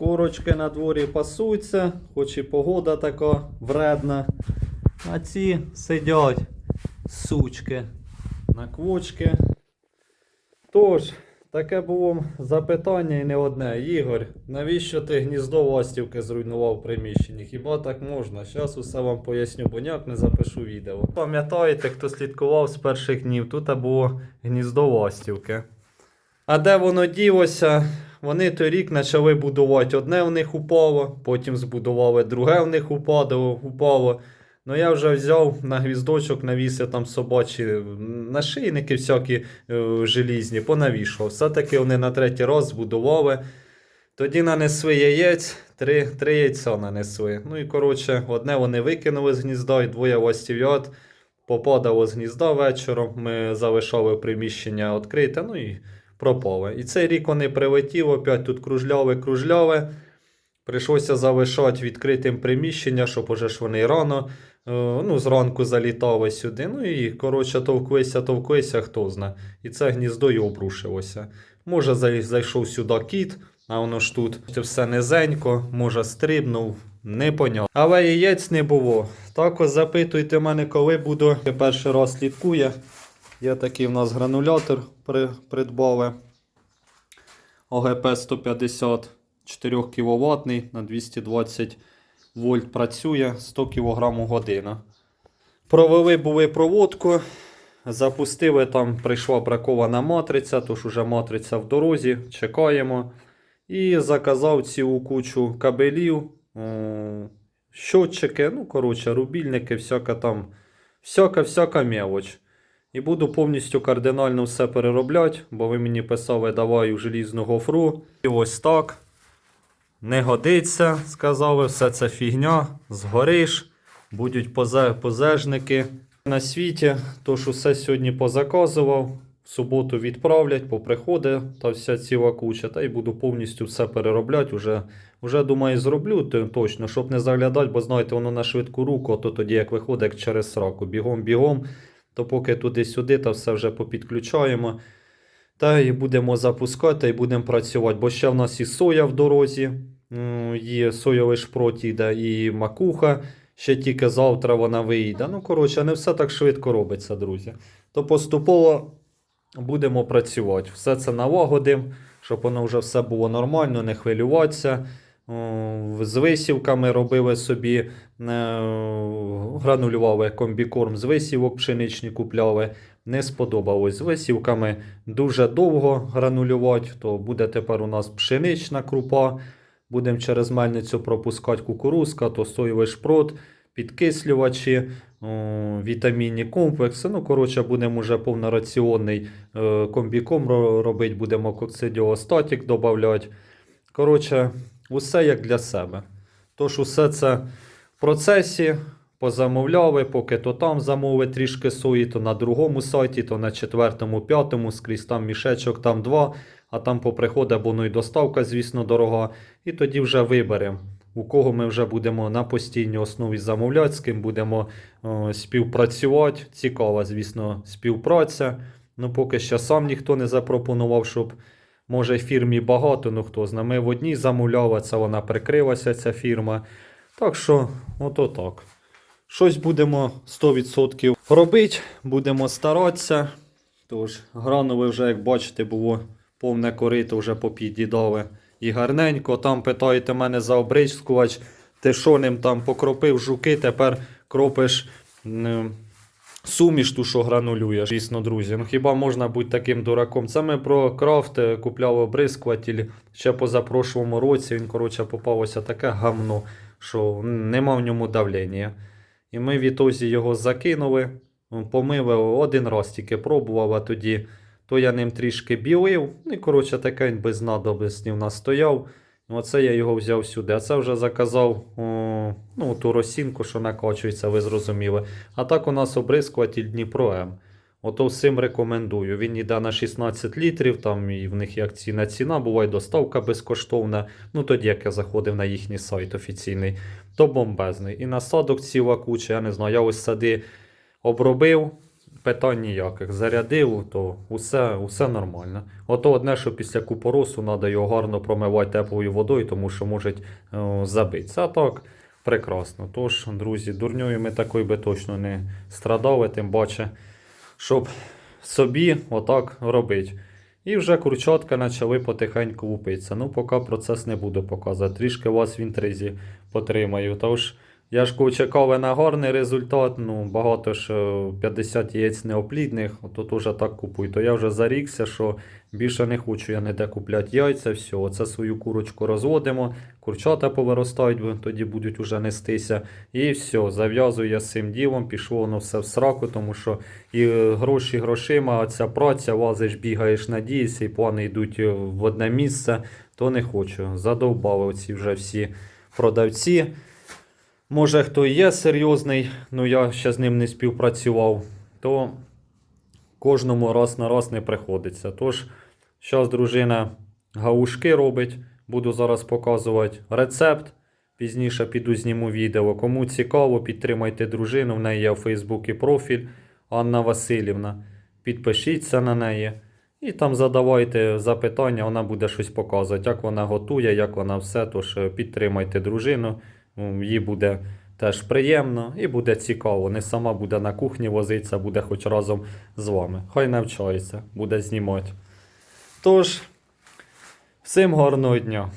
Курочки на дворі пасуться, хоч і погода така вредна. А ці сидять сучки на квочки. Тож, таке було запитання і не одне. Ігор, навіщо ти гніздо ластівки зруйнував в приміщенні? Хіба так можна? Зараз усе вам поясню, бо ніяк не запишу відео. Пам'ятаєте, хто слідкував з перших днів, тут було гніздо ластівки. А де воно ділося? Вони той рік почали будувати одне в них упало, потім збудували друге в них упадало, упало. Ну я вже взяв на гвіздочок, навісив там собачі нашийники всякі е, желізні, понавішав. Все-таки вони на третій раз збудували. Тоді нанесли яєць, три, три яйця нанесли. Ну і коротше, одне вони викинули з гнізда, і двоє ластів'ят попадало з гнізда вечором. Ми залишали приміщення відкрите, ну і пропали. І цей рік вони прилетіли, опять тут кружляли, кружляли. Прийшлося залишати відкритим приміщення, щоб уже ж вони рано, е, ну, зранку залітали сюди. Ну і, коротше, товклися, товклися, хто зна. І це гніздо обрушилося. Може, зайшов сюди кіт, а воно ж тут все низенько, може, стрибнув, непонятно. Але яєць не було. Також запитуйте мене, коли буду. Я перший раз слідкує. Є такий в нас гранулятор при, придбали. ОГП 150 4 кВт на 220 вольт працює 100 кг година. Провели були проводку, запустили там, прийшла бракована матриця, тож уже матриця в дорозі, чекаємо. І заказав цілу кучу кабелів, м, щотчики, ну, коротше, рубільники, всяка там, всяка, всяка мелоч. І буду повністю кардинально все переробляти, бо ви мені писали, давай у желізну гофру. І ось так. Не годиться, сказали, все це фігня, згориш, будуть позе, позежники на світі. Тож усе сьогодні позаказував. В суботу відправлять, поприходить та вся ціла куча. Та й буду повністю все переробляти. Уже, уже думаю, зроблю то- точно, щоб не заглядати, бо знаєте, воно на швидку руку, то тоді як виходить, як через сраку. Бігом-бігом, то поки туди-сюди, та все вже попідключаємо. Та і будемо запускати, і будемо працювати. Бо ще в нас і соя в дорозі, є соєвий шпрот іде, і макуха. Ще тільки завтра вона вийде. Ну, коротше, не все так швидко робиться, друзі. То поступово будемо працювати. Все це налагодимо, щоб воно вже все було нормально, не хвилюватися. З висівками робили собі, е, гранулювали комбікорм з висівок, пшеничні купляли. Не сподобалось з висівками дуже довго гранулювати, то буде тепер у нас пшенична крупа. Будемо через мельницю пропускати кукурузка, то соєвий шпрот, підкислювачі, вітамінні комплекси. Ну, коротше, будемо вже повнораціонний е, комбіком робити, будемо коксидіостатік додавати. Коротше, усе як для себе. Тож, усе це в процесі. Позамовляли, поки то там замови трішки сої, то на другому сайті, то на четвертому, п'ятому, скрізь там мішечок, там два, а там поприходить, бо ну і доставка, звісно, дорога. І тоді вже виберемо, у кого ми вже будемо на постійній основі замовляти, з ким будемо е, співпрацювати. Цікава, звісно, співпраця. Ну, поки що сам ніхто не запропонував, щоб може фірмі багато, ну хто знає. Ми в одній це вона прикрилася, ця фірма. Так що, ото так. Щось будемо 100% робити, будемо старатися. Тож, гранули вже, як бачите, було повне корито, вже попід'їдали і гарненько. Там питаєте мене за обрискувач, ти що ним там покропив жуки, тепер кропиш суміш ту, що гранулюєш. Звісно, друзі. Ну хіба можна бути таким дураком? Це ми про крафт е, купляли обрискуватель ще позапрошлому році. Він, коротше, попалося таке гамно, що нема в ньому давлення. І ми відтоді його закинули, помили один раз тільки пробував, а тоді то я ним трішки білив. Ну і коротше таке без надобності в нас стояв. І Оце я його взяв сюди. А це вже заказав о, ну, ту росінку, що накачується, ви зрозуміли. А так у нас обрискуватель Дніпро М. Ото всім рекомендую. Він йде на 16 літрів, там і в них є акційна ціна, буває доставка безкоштовна. Ну тоді, як я заходив на їхній сайт офіційний, то бомбезний. І насадок ціла куча, я не знаю, я ось сади обробив. Питань ніяких. Зарядив, то усе, усе нормально. Ото одне, що після купоросу треба його гарно промивати теплою водою, тому що може е, забитися. А так, прекрасно. Тож, друзі, дурньою ми такою би точно не страдали, тим паче, щоб собі отак робити. І вже курчатка почали потихеньку лупитися. Ну, поки процес не буду показувати. Трішки вас в інтризі потримаю. Тож, я ж на гарний результат, ну багато ж е, 50 яєць неоплідних, то теж так купую. То я вже зарікся, що більше не хочу я ніде купляти яйця, все, оце свою курочку розводимо, курчата повиростають, бо тоді будуть уже нестися. І все, зав'язую я з цим ділом, пішло воно все в сраку, тому що і е, гроші грошима, а ця праця, лазиш, бігаєш, надієшся, і плани йдуть е, в одне місце, то не хочу. Задовбали оці вже всі продавці. Може, хто є серйозний, ну я ще з ним не співпрацював, то кожному раз на раз не приходиться. Тож, зараз дружина гаушки робить, буду зараз показувати рецепт. Пізніше піду зніму відео. Кому цікаво, підтримайте дружину. В неї є в Фейсбуці профіль Анна Васильівна. Підпишіться на неї. І там задавайте запитання, вона буде щось показувати, як вона готує, як вона все. Тож е, підтримайте дружину. М, Їй буде теж приємно і буде цікаво. Не сама буде на кухні возитися, буде хоч разом з вами. Хай навчається, буде знімати. Тож, всім гарного дня!